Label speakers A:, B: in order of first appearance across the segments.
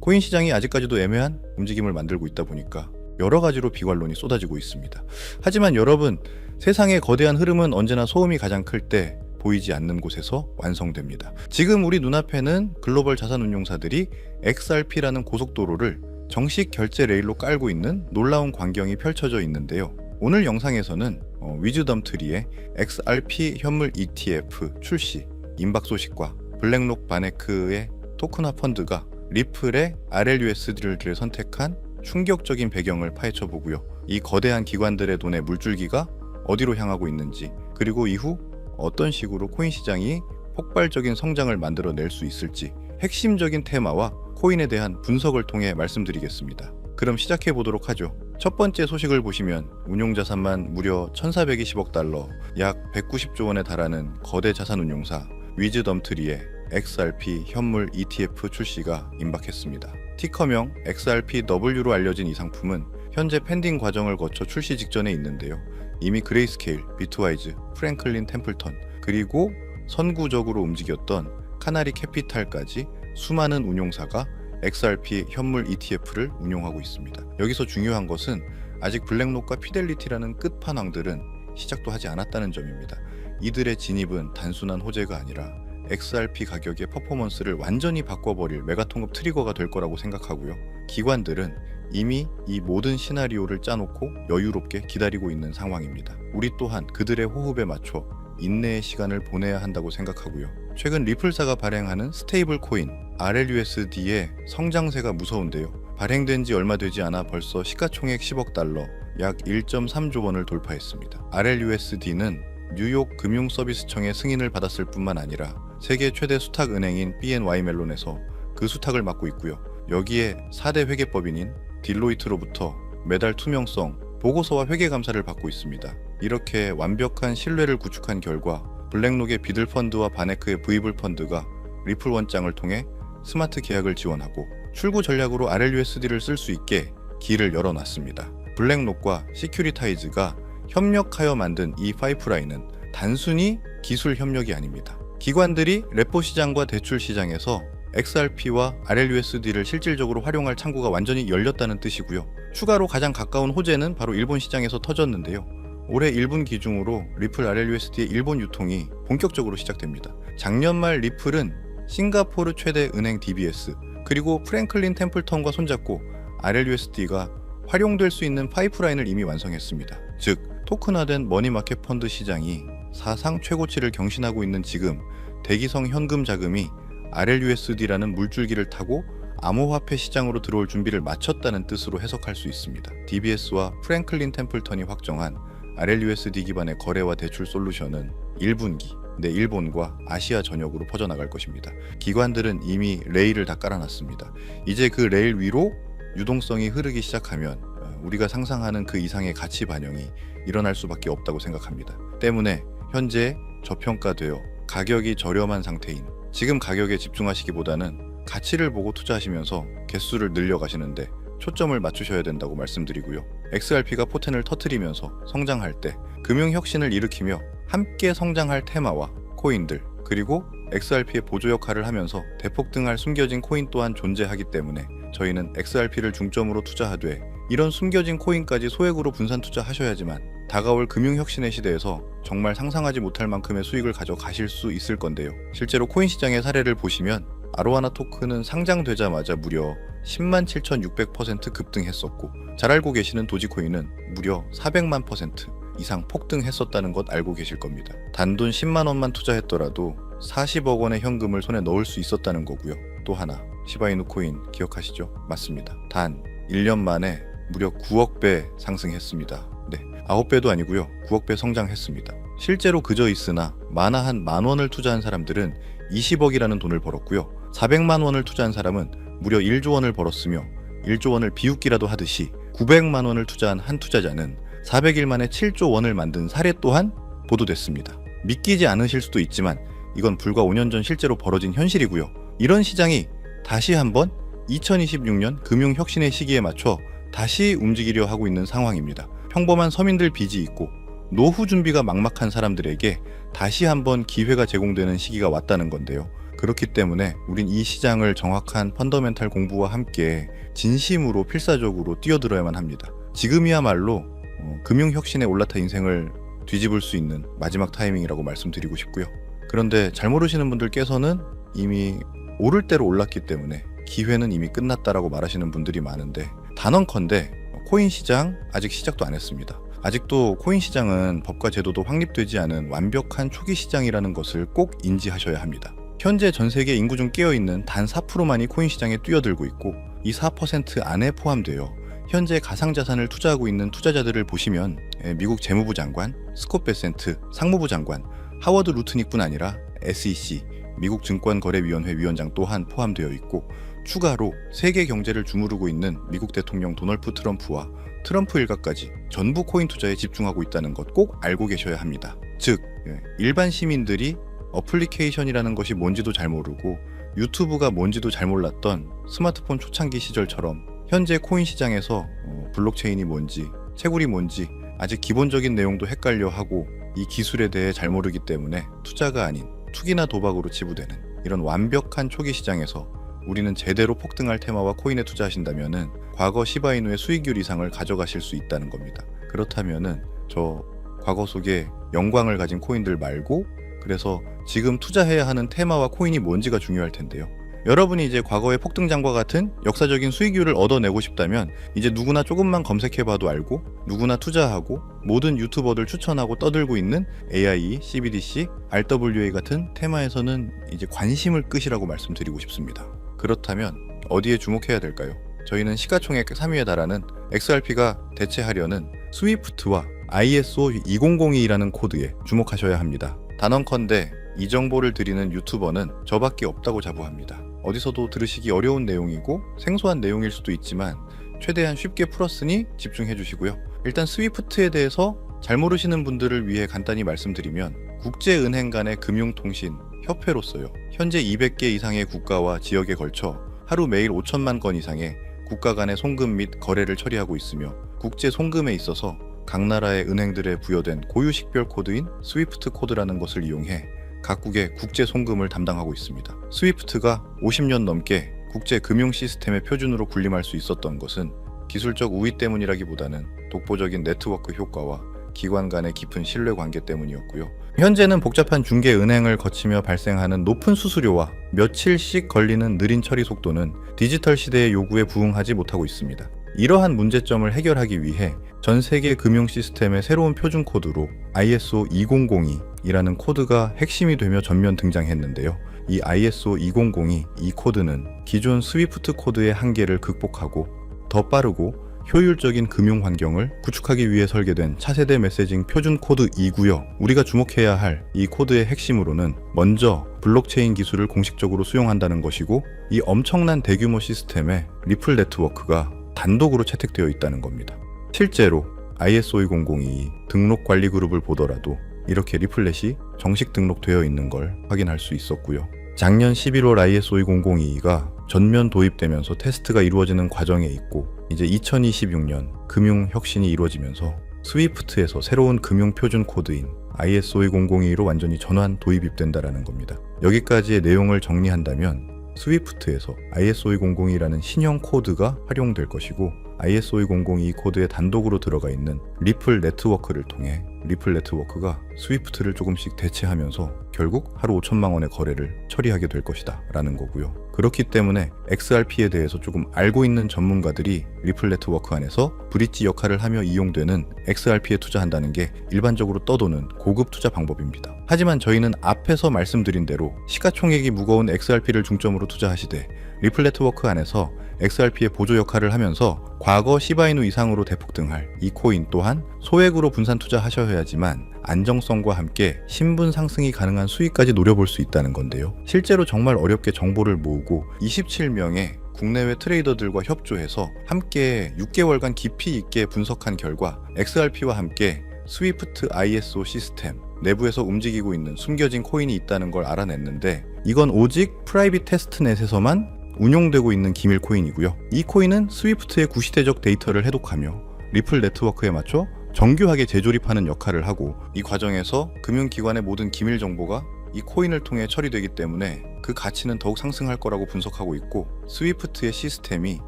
A: 코인 시장이 아직까지도 애매한 움직임을 만들고 있다 보니까 여러 가지로 비관론이 쏟아지고 있습니다. 하지만 여러분, 세상의 거대한 흐름은 언제나 소음이 가장 클 때 보이지 않는 곳에서 완성됩니다. 지금 우리 눈앞에는 글로벌 자산 운용사들이 XRP라는 고속도로를 정식 결제 레일로 깔고 있는 놀라운 광경이 펼쳐져 있는데요. 오늘 영상에서는 어, 위즈덤트리의 XRP 현물 ETF 출시, 임박 소식과 블랙록 바네크의 토큰화 펀드가 리플의 RLUSD를 선택한 충격적인 배경을 파헤쳐 보고요. 이 거대한 기관들의 돈의 물줄기가 어디로 향하고 있는지, 그리고 이후 어떤 식으로 코인 시장이 폭발적인 성장을 만들어낼 수 있을지 핵심적인 테마와 코인에 대한 분석을 통해 말씀드리겠습니다. 그럼 시작해 보도록 하죠. 첫 번째 소식을 보시면 운용 자산만 무려 1,420억 달러, 약 190조 원에 달하는 거대 자산 운용사 위즈덤트리의 XRP 현물 ETF 출시가 임박했습니다. 티커명 XRPW로 알려진 이 상품은 현재 펜딩 과정을 거쳐 출시 직전에 있는데요. 이미 그레이스케일, 비트와이즈, 프랭클린 템플턴, 그리고 선구적으로 움직였던 카나리 캐피탈까지 수많은 운용사가 XRP 현물 ETF를 운용하고 있습니다. 여기서 중요한 것은 아직 블랙록과 피델리티라는 끝판왕들은 시작도 하지 않았다는 점입니다. 이들의 진입은 단순한 호재가 아니라 XRP 가격의 퍼포먼스를 완전히 바꿔버릴 메가통급 트리거가 될 거라고 생각하고요. 기관들은 이미 이 모든 시나리오를 짜놓고 여유롭게 기다리고 있는 상황입니다. 우리 또한 그들의 호흡에 맞춰 인내의 시간을 보내야 한다고 생각하고요. 최근 리플사가 발행하는 스테이블 코인 RLUSD의 성장세가 무서운데요. 발행된 지 얼마 되지 않아 벌써 시가총액 10억 달러, 약 1.3조 원을 돌파했습니다. RLUSD는 뉴욕 금융서비스청의 승인을 받았을 뿐만 아니라 세계 최대 수탁 은행인 BNY 멜론에서 그 수탁을 맡고 있고요. 여기에 4대 회계법인인 딜로이트로부터 매달 투명성, 보고서와 회계 감사를 받고 있습니다. 이렇게 완벽한 신뢰를 구축한 결과 블랙록의 비들 펀드와 바네크의 브이블 펀드가 리플 원장을 통해 스마트 계약을 지원하고 출구 전략으로 RLUSD를 쓸 수 있게 길을 열어놨습니다. 블랙록과 시큐리타이즈가 협력하여 만든 이 파이프라인은 단순히 기술 협력이 아닙니다. 기관들이 레포 시장과 대출 시장에서 XRP와 RLUSD를 실질적으로 활용할 창구가 완전히 열렸다는 뜻이고요. 추가로 가장 가까운 호재는 바로 일본 시장에서 터졌는데요. 올해 1분 기준으로 리플 RLUSD의 일본 유통이 본격적으로 시작됩니다. 작년 말 리플은 싱가포르 최대 은행 DBS 그리고 프랭클린 템플턴과 손잡고 RLUSD가 활용될 수 있는 파이프라인을 이미 완성했습니다. 즉 토큰화된 머니마켓 펀드 시장이 사상 최고치를 경신하고 있는 지금 대기성 현금 자금이 RLUSD라는 물줄기를 타고 암호화폐 시장으로 들어올 준비를 마쳤다는 뜻으로 해석할 수 있습니다. DBS와 프랭클린 템플턴이 확정한 RLUSD 기반의 거래와 대출 솔루션은 1분기 내 일본과 아시아 전역으로 퍼져나갈 것입니다. 기관들은 이미 레일을 다 깔아놨습니다. 이제 그 레일 위로 유동성이 흐르기 시작하면 어, 우리가 상상하는 그 이상의 가치 반영이 일어날 수밖에 없다고 생각합니다. 때문에 현재 저평가되어 가격이 저렴한 상태인 지금 가격에 집중하시기보다는 가치를 보고 투자하시면서 개수를 늘려가시는데 초점을 맞추셔야 된다고 말씀드리고요. XRP가 포텐을 터트리면서 성장할 때 금융 혁신을 일으키며 함께 성장할 테마와 코인들 그리고 XRP의 보조 역할을 하면서 대폭 등할 숨겨진 코인 또한 존재하기 때문에 저희는 XRP를 중점으로 투자하되 이런 숨겨진 코인까지 소액으로 분산 투자하셔야지만 다가올 금융혁신의 시대에서 정말 상상하지 못할 만큼의 수익을 가져가실 수 있을 건데요. 실제로 코인 시장의 사례를 보시면 아로하나 토큰은 상장되자마자 무려 10만 7,600% 급등했었고 잘 알고 계시는 도지코인은 무려 400만 퍼센트 이상 폭등했었다는 것 알고 계실 겁니다. 단돈 10만 원만 투자했더라도 40억 원의 현금을 손에 넣을 수 있었다는 거고요. 또 하나 시바이누 코인 기억하시죠? 맞습니다. 단 1년 만에 무려 9억 배 상승했습니다. 네, 9배도 아니고요. 9억 배 성장했습니다. 실제로 그저 있으나 만화 한 만 원을 투자한 사람들은 20억이라는 돈을 벌었고요. 400만 원을 투자한 사람은 무려 1조 원을 벌었으며 1조 원을 비웃기라도 하듯이 900만 원을 투자한 한 투자자는 400일 만에 7조 원을 만든 사례 또한 보도됐습니다. 믿기지 않으실 수도 있지만 이건 불과 5년 전 실제로 벌어진 현실이고요. 이런 시장이 다시 한번 2026년 금융혁신의 시기에 맞춰 다시 움직이려 하고 있는 상황입니다. 평범한 서민들 빚이 있고 노후 준비가 막막한 사람들에게 다시 한번 기회가 제공되는 시기가 왔다는 건데요. 그렇기 때문에 우린 이 시장을 정확한 펀더멘탈 공부와 함께 진심으로 필사적으로 뛰어들어야만 합니다. 지금이야말로 어, 금융 혁신에 올라타 인생을 뒤집을 수 있는 마지막 타이밍이라고 말씀드리고 싶고요. 그런데 잘 모르시는 분들께서는 이미 오를 대로 올랐기 때문에 기회는 이미 끝났다라고 말하시는 분들이 많은데 단언컨대 코인 시장 아직 시작도 안 했습니다. 아직도 코인 시장은 법과 제도도 확립되지 않은 완벽한 초기 시장이라는 것을 꼭 인지하셔야 합니다. 현재 전 세계 인구 중 깨어 있는 단 4%만이 코인 시장에 뛰어들고 있고 이 4% 안에 포함되어 현재 가상자산을 투자하고 있는 투자자들을 보시면 예, 미국 재무부 장관, 스콧 베센트 상무부 장관, 하워드 루트닉뿐 아니라 SEC 미국 증권거래위원회 위원장 또한 포함되어 있고 추가로 세계 경제를 주무르고 있는 미국 대통령 도널드 트럼프와 트럼프 일가까지 전부 코인 투자에 집중하고 있다는 것 꼭 알고 계셔야 합니다. 즉 예, 일반 시민들이 어플리케이션이라는 것이 뭔지도 잘 모르고 유튜브가 뭔지도 잘 몰랐던 스마트폰 초창기 시절처럼 현재 코인 시장에서 어, 블록체인이 뭔지 채굴이 뭔지 아직 기본적인 내용도 헷갈려 하고 이 기술에 대해 잘 모르기 때문에 투자가 아닌 투기나 도박으로 치부되는 이런 완벽한 초기 시장에서 우리는 제대로 폭등할 테마와 코인에 투자하신다면은 과거 시바이누의 수익률 이상을 가져가실 수 있다는 겁니다. 그렇다면은 저 과거 속에 영광을 가진 코인들 말고 그래서 지금 투자해야 하는 테마와 코인이 뭔지가 중요할 텐데요. 여러분이 이제 과거의 폭등장과 같은 역사적인 수익률을 얻어내고 싶다면 이제 누구나 조금만 검색해봐도 알고 누구나 투자하고 모든 유튜버들 추천하고 떠들고 있는 AIE, CBDC, RWA 같은 테마에서는 이제 관심을 끄시라고 말씀드리고 싶습니다. 그렇다면 어디에 주목해야 될까요? 저희는 시가총액 3위에 달하는 XRP가 대체하려는 스위프트와 ISO 2002라는 코드에 주목하셔야 합니다. 단언컨대 이 정보를 드리는 유튜버는 저밖에 없다고 자부합니다. 어디서도 들으시기 어려운 내용이고 생소한 내용일 수도 있지만 최대한 쉽게 풀었으니 집중해 주시고요. 일단 스위프트에 대해서 잘 모르시는 분들을 위해 간단히 말씀드리면 국제은행 간의 금융통신 협회로서요. 현재 200개 이상의 국가와 지역에 걸쳐 하루 매일 5천만 건 이상의 국가 간의 송금 및 거래를 처리하고 있으며 국제 송금에 있어서 각 나라의 은행들에 부여된 고유 식별 코드인 스위프트 코드라는 것을 이용해 각국의 국제 송금을 담당하고 있습니다. 스위프트가 50년 넘게 국제 금융 시스템의 표준으로 군림할 수 있었던 것은 기술적 우위 때문이라기보다는 독보적인 네트워크 효과와 기관 간의 깊은 신뢰 관계 때문이었고요. 현재는 복잡한 중개 은행을 거치며 발생하는 높은 수수료와 며칠씩 걸리는 느린 처리 속도는 디지털 시대의 요구에 부응하지 못하고 있습니다. 이러한 문제점을 해결하기 위해 전 세계 금융 시스템의 새로운 표준 코드로 ISO 2002이라는 코드가 핵심이 되며 전면 등장했는데요. 이 ISO 2002이 코드는 기존 스위프트 코드의 한계를 극복하고 더 빠르고 효율적인 금융 환경을 구축하기 위해 설계된 차세대 메시징 표준 코드이고요. 우리가 주목해야 할 이 코드의 핵심으로는 먼저 블록체인 기술을 공식적으로 수용한다는 것이고 이 엄청난 대규모 시스템에 리플 네트워크가 단독으로 채택되어 있다는 겁니다. 실제로 ISO 2002 등록 관리 그룹을 보더라도 이렇게 리플렛이 정식 등록되어 있는 걸 확인할 수 있었고요. 작년 11월 ISO 2002가 전면 도입되면서 테스트가 이루어지는 과정에 있고 이제 2026년 금융 혁신이 이루어지면서 스위프트에서 새로운 금융 표준 코드인 ISO 2002로 완전히 전환 도입이 된다라는 겁니다. 여기까지의 내용을 정리한다면 스위프트에서 ISO 2002라는 신형 코드가 활용될 것이고 ISO 2002 코드에 단독으로 들어가 있는 리플 네트워크를 통해 리플 네트워크가 스위프트를 조금씩 대체하면서 결국 하루 5천만 원의 거래를 처리하게 될 것이다 라는 거고요. 그렇기 때문에 XRP에 대해서 조금 알고 있는 전문가들이 리플 네트워크 안에서 브릿지 역할을 하며 이용되는 XRP에 투자한다는 게 일반적으로 떠도는 고급 투자 방법입니다. 하지만 저희는 앞에서 말씀드린 대로 시가총액이 무거운 XRP를 중점으로 투자하시되 리플 네트워크 안에서 XRP의 보조 역할을 하면서 과거 시바이누 이상으로 대폭등할 이 코인 또한 소액으로 분산 투자하셔야지만 안정성과 함께 신분 상승이 가능한 수익까지 노려볼 수 있다는 건데요. 실제로 정말 어렵게 정보를 모으고 27명의 국내외 트레이더들과 협조해서 함께 6개월간 깊이 있게 분석한 결과 XRP와 함께 스위프트 ISO 시스템 내부에서 움직이고 있는 숨겨진 코인이 있다는 걸 알아냈는데 이건 오직 프라이빗 테스트넷에서만 운용되고 있는 기밀 코인이고요. 이 코인은 스위프트의 구시대적 데이터를 해독하며 리플 네트워크에 맞춰 정교하게 재조립하는 역할을 하고 이 과정에서 금융기관의 모든 기밀 정보가 이 코인을 통해 처리되기 때문에 그 가치는 더욱 상승할 거라고 분석하고 있고 스위프트의 시스템이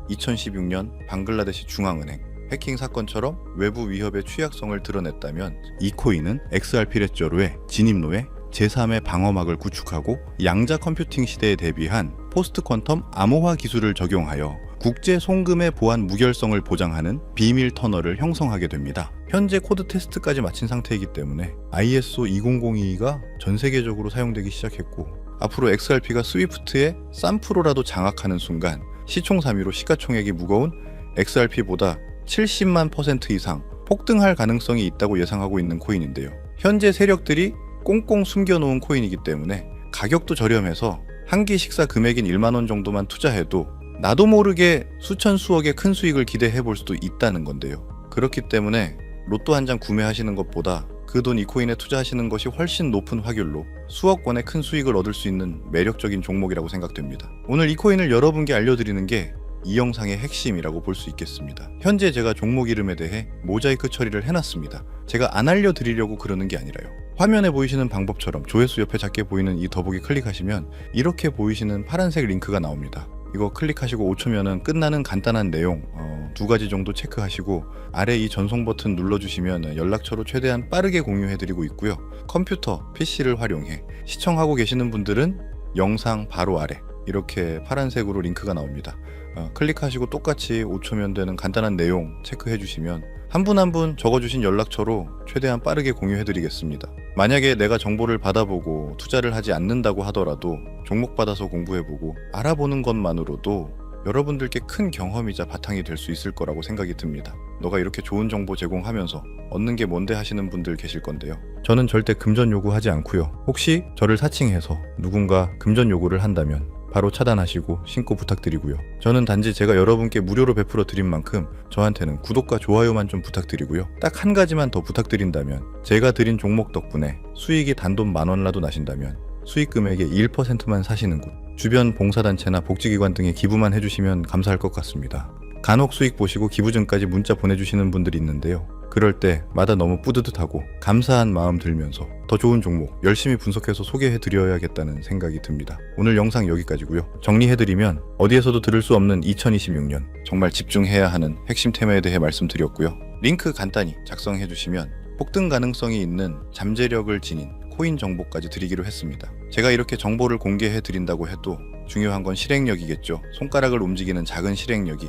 A: 2016년 방글라데시 중앙은행 해킹 사건처럼 외부 위협의 취약성을 드러냈다면 이 코인은 XRP 레저로의 진입로에 제3의 방어막을 구축하고 양자 컴퓨팅 시대에 대비한 포스트 퀀텀 암호화 기술을 적용하여 국제 송금의 보안 무결성을 보장하는 비밀 터널을 형성하게 됩니다. 현재 코드 테스트까지 마친 상태이기 때문에 ISO 20022가 전 세계적으로 사용되기 시작했고 앞으로 XRP가 스위프트의 싼 프로라도 장악하는 순간 시총삼위로 시가총액이 무거운 XRP보다 70만 퍼센트 이상 폭등할 가능성이 있다고 예상하고 있는 코인인데요. 현재 세력들이 꽁꽁 숨겨놓은 코인이기 때문에 가격도 저렴해서 한 끼 식사 금액인 1만 원 정도만 투자해도 나도 모르게 수천 수억의 큰 수익을 기대해 볼 수도 있다는 건데요. 그렇기 때문에 로또 한 장 구매하시는 것보다 그 돈 이 코인에 투자하시는 것이 훨씬 높은 확률로 수억 원의 큰 수익을 얻을 수 있는 매력적인 종목이라고 생각됩니다. 오늘 이 코인을 여러분께 알려드리는 게 이 영상의 핵심이라고 볼 수 있겠습니다. 현재 제가 종목 이름에 대해 모자이크 처리를 해놨습니다. 제가 안 알려드리려고 그러는 게 아니라요. 화면에 보이시는 방법처럼 조회수 옆에 작게 보이는 이 더보기 클릭하시면 이렇게 보이시는 파란색 링크가 나옵니다. 이거 클릭하시고 5초면은 끝나는 간단한 내용 어, 두 가지 정도 체크하시고 아래 이 전송 버튼 눌러주시면 연락처로 최대한 빠르게 공유해드리고 있고요. 컴퓨터, PC를 활용해 시청하고 계시는 분들은 영상 바로 아래 이렇게 파란색으로 링크가 나옵니다. 어, 클릭하시고 똑같이 5초면 되는 간단한 내용 체크해 주시면 한 분 한 분 적어주신 연락처로 최대한 빠르게 공유해 드리겠습니다. 만약에 내가 정보를 받아보고 투자를 하지 않는다고 하더라도 종목 받아서 공부해보고 알아보는 것만으로도 여러분들께 큰 경험이자 바탕이 될 수 있을 거라고 생각이 듭니다. 너가 이렇게 좋은 정보 제공하면서 얻는 게 뭔데 하시는 분들 계실 건데요. 저는 절대 금전 요구하지 않고요. 혹시 저를 사칭해서 누군가 금전 요구를 한다면 바로 차단하시고 신고 부탁드리고요. 저는 단지 제가 여러분께 무료로 베풀어 드린 만큼 저한테는 구독과 좋아요만 좀 부탁드리고요. 딱 한 가지만 더 부탁드린다면 제가 드린 종목 덕분에 수익이 단돈 만 원라도 나신다면 수익 금액의 1%만 사시는 곳 주변 봉사단체나 복지기관 등에 기부만 해주시면 감사할 것 같습니다. 간혹 수익 보시고 기부증까지 문자 보내주시는 분들이 있는데요. 그럴 때마다 너무 뿌듯하고 감사한 마음 들면서 더 좋은 종목 열심히 분석해서 소개해 드려야겠다는 생각이 듭니다. 오늘 영상 여기까지고요. 정리해 드리면 어디에서도 들을 수 없는 2026년 정말 집중해야 하는 핵심 테마에 대해 말씀드렸고요. 링크 간단히 작성해 주시면 폭등 가능성이 있는 잠재력을 지닌 코인 정보까지 드리기로 했습니다. 제가 이렇게 정보를 공개해 드린다고 해도 중요한 건 실행력이겠죠. 손가락을 움직이는 작은 실행력이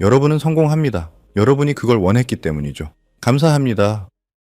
A: 여러분은 성공합니다. 여러분이 그걸 원했기 때문이죠. 감사합니다.